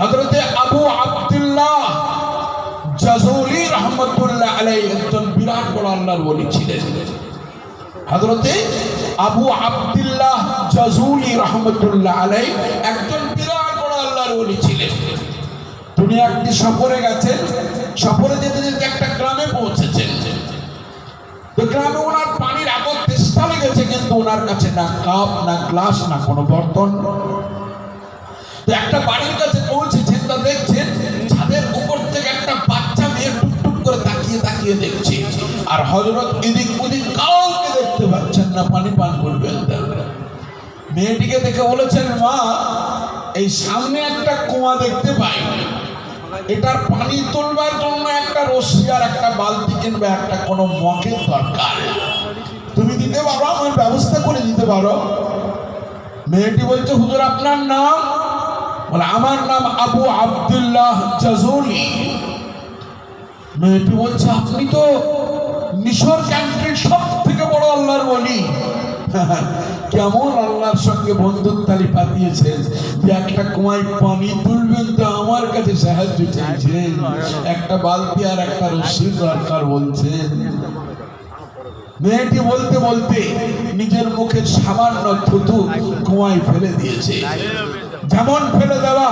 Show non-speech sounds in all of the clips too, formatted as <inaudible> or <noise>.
হজরতে আবু আব্দুল্লাহ জাজুলি রহমতুল্লাহ আলাই একজন বিরাট বড় আল্লাহর বলি ছিলেন। হজরতে আবু আব্দুল্লাহ জাজুলি রহমতুল্লাহ আলাই একজন বিরাট বড় আল্লাহর বলি ছিলেন। তিনি একটি সফরে গেছেন, সফরে যেতে যেতে একটা গ্রামে পৌঁছেছেন। তো গ্রামে ওনার পানির আগত তেষ্টা লেগেছে, কিন্তু ওনার কাছে না কাপ, না গ্লাস, না কোনো বর্তন। একটা বাড়ির কাছে পৌঁছেছেন তা দেখছেন ছাদের উপর থেকে একটা বাচ্চা মেয়ে টুকটুক করে তাকিয়ে তাকিয়ে দেখছে। আর হজরত এদিক ওদিক কাউকে দেখতে পাচ্ছেন না, পানি পান করবেন মেয়েটিকে দেখে বলেছেন, মা, এই সামনে একটা কুয়া দেখতে পাই। এটার পানি তুলবার জন্য একটা রশি আর একটা বালতি কিংবা একটা কোনো মগের দরকার। তুমি দিতে পারো, আমার ব্যবস্থা করে দিতে পারো। মেয়েটি বলছে, হুজুর, আপনার নাম? বলে, আমার নাম আবু আব্দুল্লাহ জাজুলি। মেয়েটি বলছে, আপনি তো মিশর কান্ট্রির সব থেকে বড় আল্লাহর বলি <laughs> কেমন আল্লাহর সঙ্গে বন্ধুত্বালি পাতিয়েছেন যে একটা কুমায় পানি তুলবেন তো আমার কাছে সাহায্য চাইছেন একটা বালতি আর একটা রশির দরকার বলছেন মেয়েটি বলতে বলতে নিজের মুখের সামান্য থুতু কুয়ায় ফেলে দিয়েছে। যেমন ফেলে দেওয়া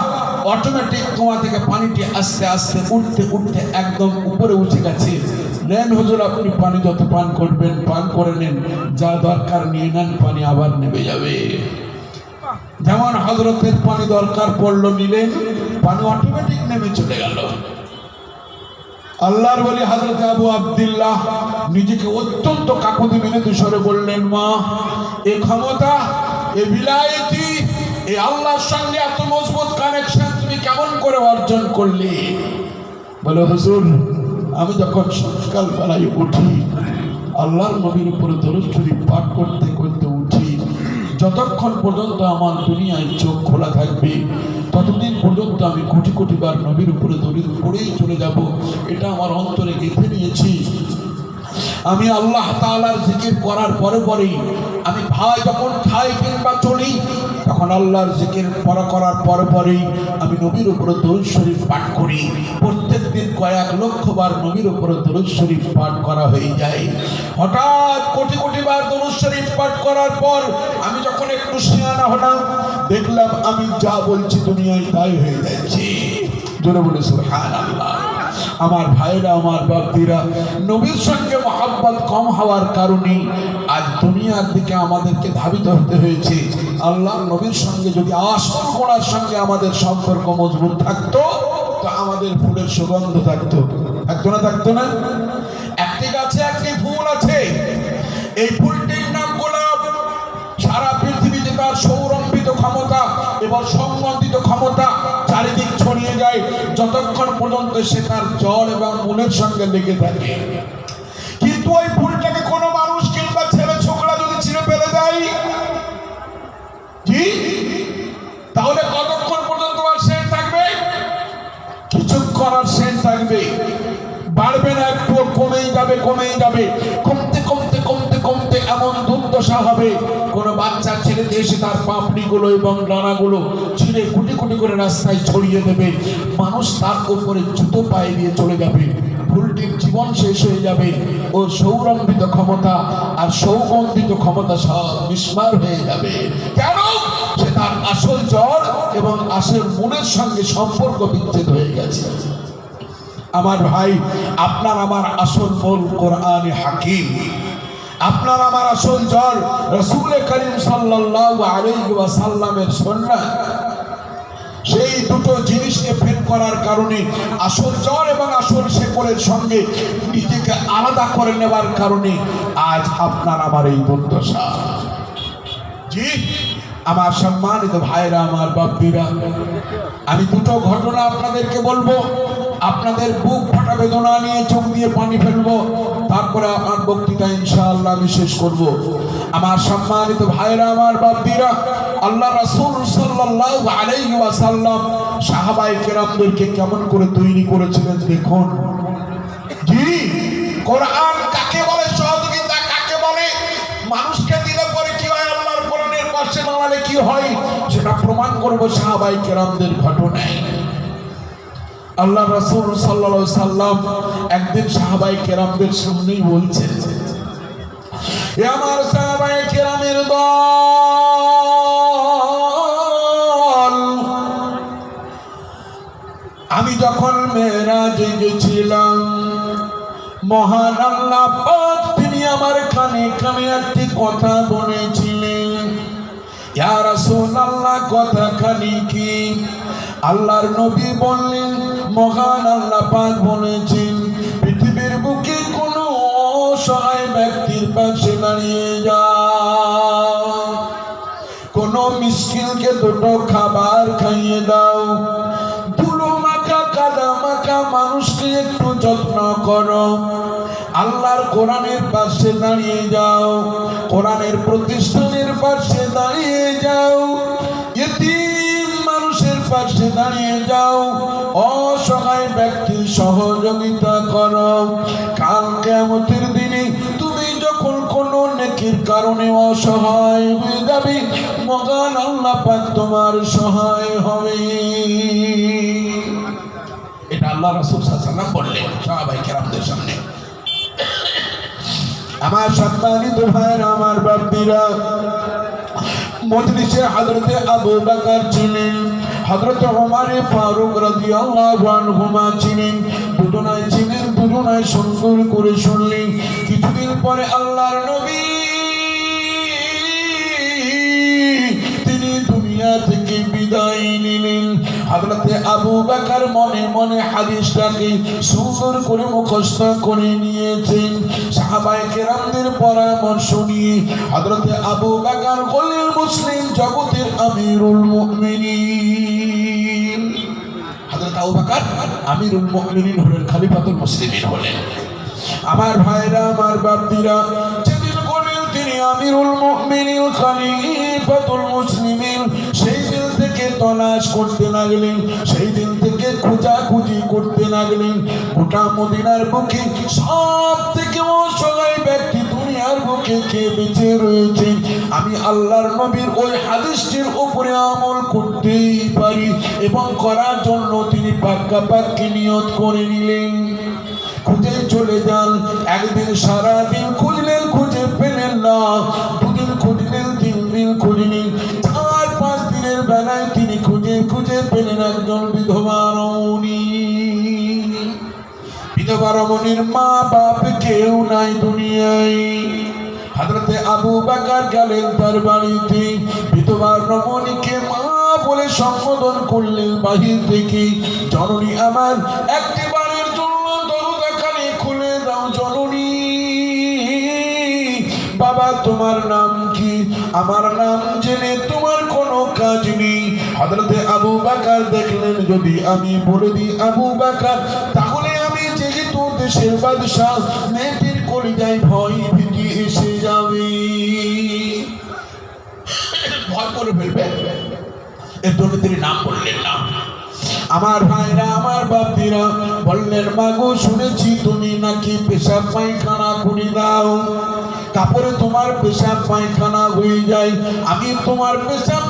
অটোমেটিক কুয়া থেকে পানিটি আস্তে আস্তে উঠতে উঠতে একদম উপরে উঠে গেছে। নেন হুজুর, আপনি পানি যত পান করবেন, পান করে নেন। যা দরকার নিয়ে নেন, পানি আবার নেমে যাবে। যেমন হজরতের পানি দরকার পড়ল নিলেন পানি অটোমেটিক নেমে চলে গেল। আল্লাহর বলি হজরত আবু আব্দুল্লাহ নিজেকে অত্যন্ত কাকুতি মেনে তুষরে বললেন মা, এ ক্ষমতা, এ বিলায়তি এ আল্লাহর সঙ্গে এত মজবুত কানেকশন তুমি কেমন করে অর্জন করলে? বলে, হুজুর, আমি যখন সকাল বেলায় উঠি, আল্লাহর নবীর উপরে শরীফ পাঠ করতে করতে উঠি, যতক্ষণ পর্যন্ত আমার দুনিয়ায় চোখ খোলা থাকবে, ততদিন পর্যন্ত আমি কোটি কোটি বার নবীর উপরে দরিদ পড়েই চলে যাব। এটা আমার অন্তরে গেঁথে নিয়েছি। আমি আল্লাহ তাআলার জিকির করার পরে পরেই আমি ভাই যখন খাই কিংবা চলি তখন আল্লাহর জিকির পর করার পরে পরেই আমি নবীর উপরে দরুদ শরীফ পাঠ করি। প্রত্যেক দিন কয়েক লক্ষ বার নবীর উপরে দরুদ শরীফ পাঠ করা হয়ে যায়। হঠাৎ কোটি কোটি বার দরুদ শরীফ পাঠ করার পর আমি যখন একটু সিয়ানা হলাম, দেখলাম আমি যা বলছি দুনিয়ায় তাই হয়ে যাচ্ছে। জোরে বলে সুবহানাল্লাহ। আমার ভাইরা, আমার বাপিরা নবীর সঙ্গে মহাব্বত কম হওয়ার কারণে আজ দুনিয়ার দিকে আমাদেরকে ধাবিত হতে হয়েছে। আল্লাহ নবীর সঙ্গে যদি আসল গোড়ার সঙ্গে আমাদের সম্পর্ক মজবুত থাকতো, তো আমাদের ফুলের সুগন্ধ থাকতো। থাকতো না থাকতো না? একটি গাছে একটি ফুল আছে। এই ফুলটির নাম গোলাপ। সারা পৃথিবীতে তার ক্ষমতা এবং সংবন্ধিত ক্ষমতা চারিদিক ছড়িয়ে যায়, যতক্ষণ পর্যন্ত সে তার জল এবং মনের সঙ্গে লেগে থাকে। কিন্তু ওই ফুলটাকে কোনো মানুষ কিংবা ছেলে ছোকরা যদি ছিঁড়ে ফেলে দেয় জি তাহলে কতক্ষণ পর্যন্ত আর সেন্ট থাকবে? কিছুক্ষণ আর সেন্ট থাকবে। বাড়বে না একটু, কমেই যাবে কমেই যাবে। কমতে এমন দুর্দশা হবে। কোনো বাচ্চা ছেলেতে এসে তার পাপড়িগুলো এবং ডানাগুলো ছিঁড়ে কুটি কুটি করে রাস্তায় ছড়িয়ে দেবে। মানুষ তার উপরে জুতো পায়ে দিয়ে চলে যাবে। ভুলটির জীবন শেষ হয়ে যাবে। ও সৌরম্বিত ক্ষমতা আর সৌগন্ধিত ক্ষমতা সব বিস্মার হয়ে যাবে। কেন? সে তার আসল জ্বর এবং আসল মনের সঙ্গে সম্পর্ক বিচ্ছেদ হয়ে গেছে। আমার ভাই, আপনার আমার আসল মূল কোরআনে হাকিম। আপনার আমার আসল জল রসুল করিম সাল্লাল্লাহু আলাইহি ওয়াসাল্লামের সুন্নাহ সেই দুটো জিনিসকে ফেল করার কারণে আসল জ্বর এবং আসল শেকলের সঙ্গে নিজেকে আলাদা করে নেবার কারণে আজ আপনার আমার এই দুর্দশা জি, আমার সম্মানিত ভাইরা, আমার বাপ্পিরা, আমি দুটো ঘটনা আপনাদেরকে বলব। আপনাদের বুক ফাটা বেদনা নিয়ে চোখ দিয়ে পানি ফেলব। তারপরে আমার বক্তৃতা ইনশাআল্লাহ আমি শেষ করব। আমার সম্মানিত ভাইরা আমার বাপ্পিরা আল্লাহ রাসূল সাল্লাল্লাহু আলাইহি ওয়াসাল্লাম সাহাবায়ে কেরামদেরকে কেমন করে তৈরি করেছিলেন দেখুন। কোরআন কাকে বলে কাকে বলে, মানুষকে দিলে কি হয়, আল্লাহর কি হয়, সেটা প্রমাণ করব সাহাবাই কেরামদের ঘটনায়। আল্লাহ রাসূল আলাইহি সাল্লাম একদিন সাহাবাই কেরামদের সামনেই বলছেন, এ আমার সাহাবাই কেরামের দল, আমি যখন মেয়েরাজে গেছিলাম, মহান আল্লাহ পাক তিনি আমার কানে কানে একটি কথা বলেছিলেন, ইয়া রাসূলুল্লাহ কথা খানি কি? আল্লাহর নবী বললেন মহান আল্লাহ পাক বলেছেন, পৃথিবীর বুকে কোনো অসহায় ব্যক্তির পাশে দাঁড়িয়ে যাও। কোন মিসকিনকে দুটো খাবার খাইয়ে দাও। ধুলো মাখা, কাদা মাখা মানুষকে একটু যত্ন করো। আল্লাহর কোরআনের পাশে দাঁড়িয়ে যাও। কোরআনের প্রতিষ্ঠানের পাশে দাঁড়িয়ে যাও। পাশে দাঁড়িয়ে যাও। অসহায় ব্যক্তির সহযোগিতা করো। কাল কেমতের দিনে তুমি যখন কোনো নেকির কারণে অসহায় হয়ে যাবে মগান আল্লাহ পাক তোমার সহায় হবে। এটা আল্লাহ রাসূল সাল্লাল্লাহু বললেন সাহাবাই কেরামদের সামনে। আমার সম্মানিত ভাইয়ের আমার মজলিসে হযরতে আবু বকর ছিলেন। হযরত ওমর ফারুক রাদিয়াল্লাহু আনহুমা ছিলেন দুজনাই ছিলেন দুজনাই সুন্দর করে শুনলেন। কিছুদিন পরে আল্লাহর নবী তিনি দুনিয়া থেকে বিদায় নিলেন। হযরতে আবু বকর মনে মনে হাদিসটাকে সুন্দর করে মুখস্থ করে নিয়েছেন। সাহাবায়ে কেরামদের পরামর্শ নিয়ে হযরতে আবু বকর হলেন মুসলিম জগতের আমিরুল মুমিনিন। হযরত আবু বকর আমিরুল মুমিনিন হলেন খলিফাতুল মুসলিমিন হলেন। আমার ভাইরা, আমার বাপদিরা, যেদিন বলেন তিনি আমিরুল মুমিনিন, খলিফাতুল মুসলিমিন, সেই থেকে তলাশ করতে লাগলেন সেই দিন থেকে খোঁজাখুঁজি করতে লাগলেন। গোটা মদিনার বুকে সব থেকে অসহায় ব্যক্তি দুনিয়ার বুকে কে বেঁচে রয়েছে, আমি আল্লাহর নবীর ওই হাদিসটির উপরে আমল করতেই পারি এবং করার জন্য তিনি পাক্কা পাক্কি নিয়ত করে নিলেন। খুঁজে চলে যান, একদিন সারাদিন খুঁজলেন, খুঁজে পেলেন না, দুদিন খুঁজলেন তিন দিন খুঁজলেন একজন বিধবা রমণী। বিধবা রমণীর মা বাপ কেউ নাই দুনিয়ায়। হাজরতে আবু বাকার গেলেন তার বাড়িতে। বিধবা রমণীকে মা বলে সম্বোধন করলেন বাহির থেকে। জননী, আমার একটি বারের জন্য দরজাখানি খুলে দাও জননী। বাবা, তোমার নাম কি? আমার নাম জেনে তোমার কোনো কাজ নেই। হযরতে আবু বাকার দেখলেন যদি আমি বলে দিই আবু বাকার তাহলে আমি দেশের বাদশাহ মেয়েটির কলিজায় ভয় এসে যাবে। ভয় করে ফেলবে। এর জন্য তিনি নাম না। আমার ভাইরা, আমার বাপিরা বললেন, মাগো, শুনেছি তুমি নাকি পেশাব পায়খানা করে দাও। তারপরে তোমার পেশাব পায়খানা হয়ে যায়। আমি তোমার পেশাব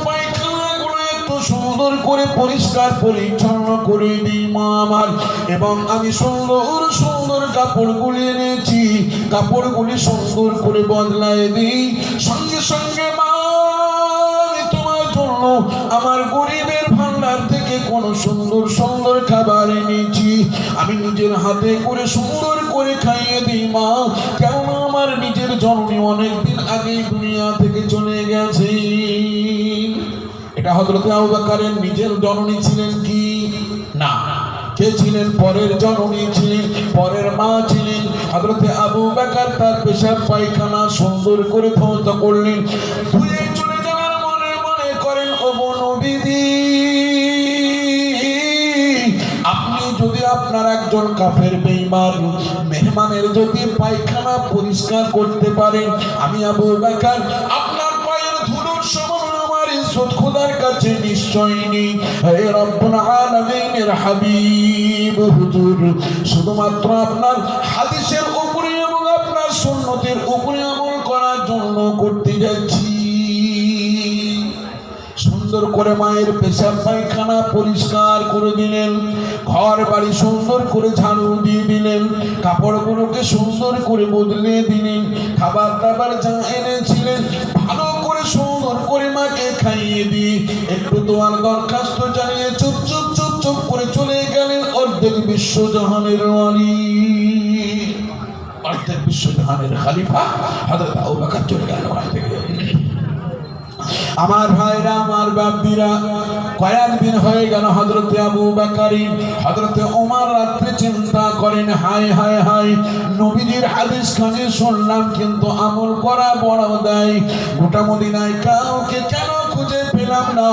সুন্দর করে পরিষ্কার পরিচ্ছন্ন করে দিই মা আমার। এবং আমি সুন্দর সুন্দর কাপড়গুলি এনেছি। কাপড়গুলি সুন্দর করে বদলায় দিই। সঙ্গে সঙ্গে মা তোমার জন্য আমার গরিবের ভান্ডার থেকে কোন সুন্দর সুন্দর খাবার এনেছি। আমি নিজের হাতে করে সুন্দর করে খাইয়ে দিই মা। কেন আমার নিজের জন্মে অনেকদিন আগেই দুনিয়া থেকে চলে গেছে। এটা হজরত আবু নিজের জননী ছিলেন কি? না। কে ছিলেন? পরের জননী ছিলেন, পরের মা ছিলেন। হজরতে আবু তার পেশাব পায়খানা সুন্দর করে ধৌত করলেন। ধুয়ে চলে যাওয়ার মনে মনে করেন আপনি যদি আপনার একজন কাফের বেঈমান, মেহমানের যদি পায়খানা পরিষ্কার করতে পারেন, আমি আবু বকর ইজ্জত খোদার কাছে নিশ্চয় নেই। হে রব্বুল আলামিনের হাবিব, হুজুর, শুধুমাত্র আপনার হাদিসের উপরে এবং আপনার সুন্নতের উপরে আমল করার জন্য করতে যাচ্ছি। সুন্দর করে মায়ের পেশাব পায়খানা পরিষ্কার করে দিলেন ঘর বাড়ি সুন্দর করে ঝাড়ু দিয়ে দিলেন, কাপড়গুলোকে সুন্দর করে বদলে দিলেন, খাবার দাবার যা এনেছিলেন, ভালো সুন্দর করে মাকে খাইয়ে দি একটু তোমার দরখাস্ত জানিয়ে চুপ চুপ চুপ চুপ করে চলে গেলেন অর্ধেক বিশ্বজাহানের ওয়ালি। অর্ধেক বিশ্বজাহানের খালিফা হযরত আবু বকর চলে গেল আমার ভাইরা, আমার বাপদিরা কয়েকদিন হয়ে গেল হজরতে আবু বাকারি। হজরতে ওমার রাত্রে চিন্তা করেন, হায় হায় হায়, নবীজির হাদিস খানে শুনলাম কিন্তু আমল করা বড় দেয়। গোটা মদিনায় কাউকে কেন খুঁজে পেলাম না?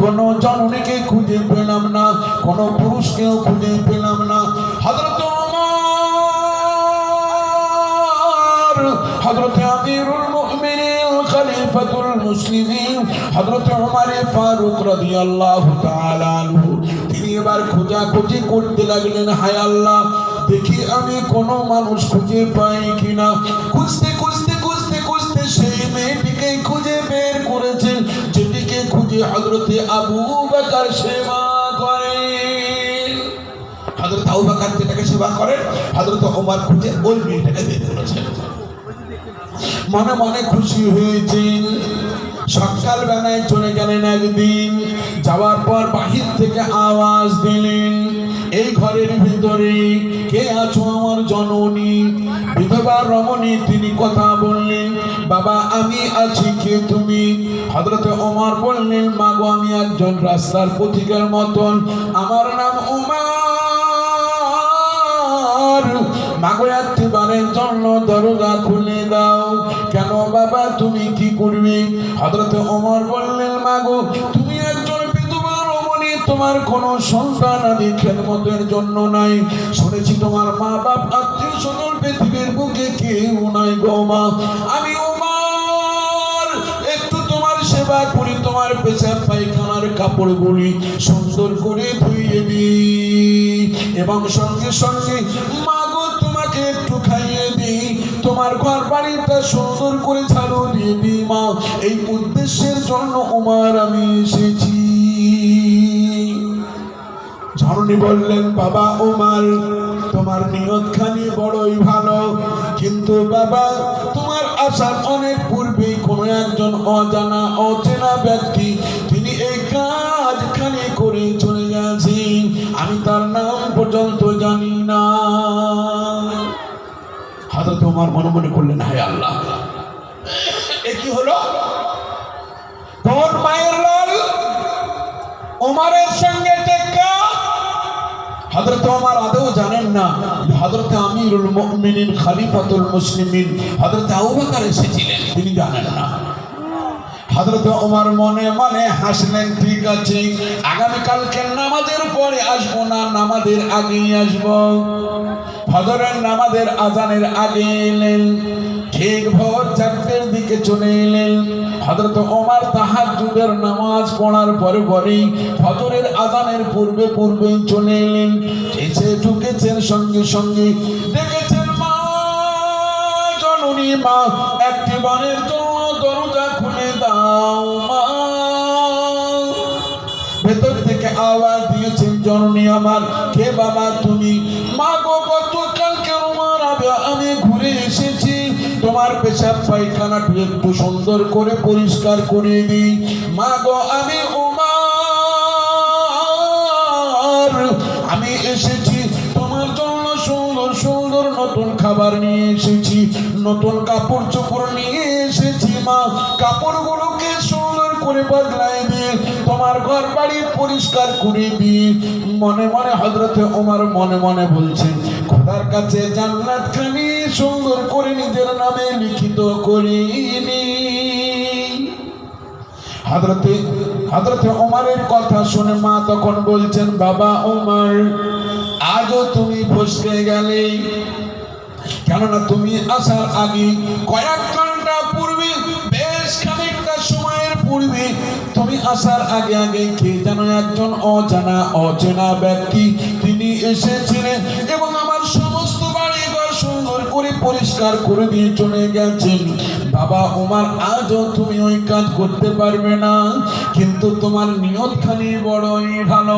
কোনো জননীকে খুঁজে পেলাম না, কোনো পুরুষকেও খুঁজে পেলাম না। হজরত হজরতে আমিরুল মুমিনিন, খলিফাতুল মুসলিমিন হযরত ওমর ফারুক রাদিয়াল্লাহু তাআলা আনহু, তিনি এবার খোঁজা খোঁজাখুঁজি করতে লাগলেন, হায় আল্লাহ, দেখি আমি কোনো মানুষ খুঁজে পাই কিনা। খুঁজতে খুঁজতে খুঁজতে খুঁজতে সেই মেয়েটিকে খুঁজে বের করেছেন যেটিকে খুঁজে হযরতে আবু বকর সেবা করেন হযরত আবু বকর যেটাকে সেবা করেন হযরত ওমর খুঁজে ওই মেয়েটাকে বের করেছেন মনে মনে খুশি হয়েছেন। সকাল বেলায় চলে গেলেন একদিন। যাওয়ার পর বাহির থেকে আওয়াজ দিলেন, এই ঘরের ভিতরে কে আছো আমার জননী? বিধবা রমণী তিনি কথা বললেন, বাবা, আমি আছি, কে তুমি? হযরতে ওমর বললেন, মা গো, আমি একজন রাস্তার পথিকের মতন। আমার নাম উমার মাগো একটিবারের জন্য দরজা খুলে দাও। কেন বাবা, তুমি কি করবে? হযরত ওমর বললেন, মাগো, তুমি একজন তোমার কোনো সন্তান আদি খেদমতের জন্য নাই। শুনেছি তোমার মা বাপ আত্মীয় স্বজন পৃথিবীর বুকে কেউ নাই গো মা। আমি ওমর, একটু তোমার সেবা করি, তোমার পেশাব পায়খানার কাপড় কাপড়গুলি সুন্দর করে ধুইয়ে দিই। এবং সঙ্গে সঙ্গে মাগো খাইয়ে দিই। তোমার ঘর বাড়িটা সুন্দর করে ঝাড়ু দিয়ে মা। এই উদ্দেশ্যের জন্য উমার আমি এসেছি। ঝরণী বললেন, বাবা ওমার তোমার নিয়তখানি বড়ই ভালো। কিন্তু বাবা, তোমার আসার অনেক পূর্বেই কোনো একজন অজানা, অচেনা ব্যক্তি, তিনি এই কাজখানি করে চলে গেছেন। আমি তার নাম পর্যন্ত জানি না ওমর তোমার মনে মনে করলেন হায় আল্লাহ। এ কি হলো? তোর মায়ের লাল ওমারের সঙ্গে টেক্কা? হযরত ওমর আদৌ জানেন না হযরত আমিরুল মুমিনিন খলিফাতুল মুসলিমিন হযরত আবু বকর এসেছিলেন তিনি জানেন না। হযরত ওমর মনে মনে হাসলেন, ঠিক আছে আগামী কালকে নামাজের পরে আসব না, নামাজের আগেই আসব। ফজরের নামাজের আজানের আগে এলেন, ঠিক ভোর চারটের দিকে চলে এলেন। হযরত ওমর তাহাজ্জুদের নামাজ পড়ার পরে পরেই ফজরের আজানের পূর্বে পূর্বে চলে এলেন। এসে ঢুকেছেন সঙ্গে সঙ্গে, দেখেছেন একটি বারের জন্য দরজা খুলে দাও মা। ভেতর থেকে আওয়াজ দিয়েছেন, জননী আমার কে বাবা তুমি। মা গো, গতকালকে আমি ঘুরে এসেছি। তোমার পেশাব পায়খানাটি একটু সুন্দর করে পরিষ্কার করে দিই। মা গো, আমি নতুন খাবার নিয়ে এসেছি, নতুন কাপড় চোপড় নিয়ে এসেছি মা। কাপড়গুলোকে সুন্দর করে বদলাই দিয়ে তোমার ঘর বাড়ি পরিষ্কার করে দিয়ে মনে মনে হজরতে ওমার মনে মনে বলছেন, খোদার কাছে জান্নাত খানি সুন্দর করে নিজের নামে লিখিত করিনি হজরতে হজরতে ওমারের কথা শুনে মা তখন বলছেন, বাবা ওমর আজও তুমি ফসকে গেলে। কেননা তুমি আসার আগে কয়েক ঘণ্টা পূর্বে, বেশ খানিকটা সময়ের পূর্বে তুমি আসার আগে আগে কে যেন একজন অজানা, অচেনা ব্যক্তি তিনি এসেছিলেন এবং আমার সমস্ত বাড়ি ঘর সুন্দর করে করে পরিষ্কার করে দিয়ে চলে গেছেন। বাবা উমার, আজও তুমি ওই কাজ করতে পারবে না, কিন্তু তোমার নিয়তখানি বড়ই ভালো।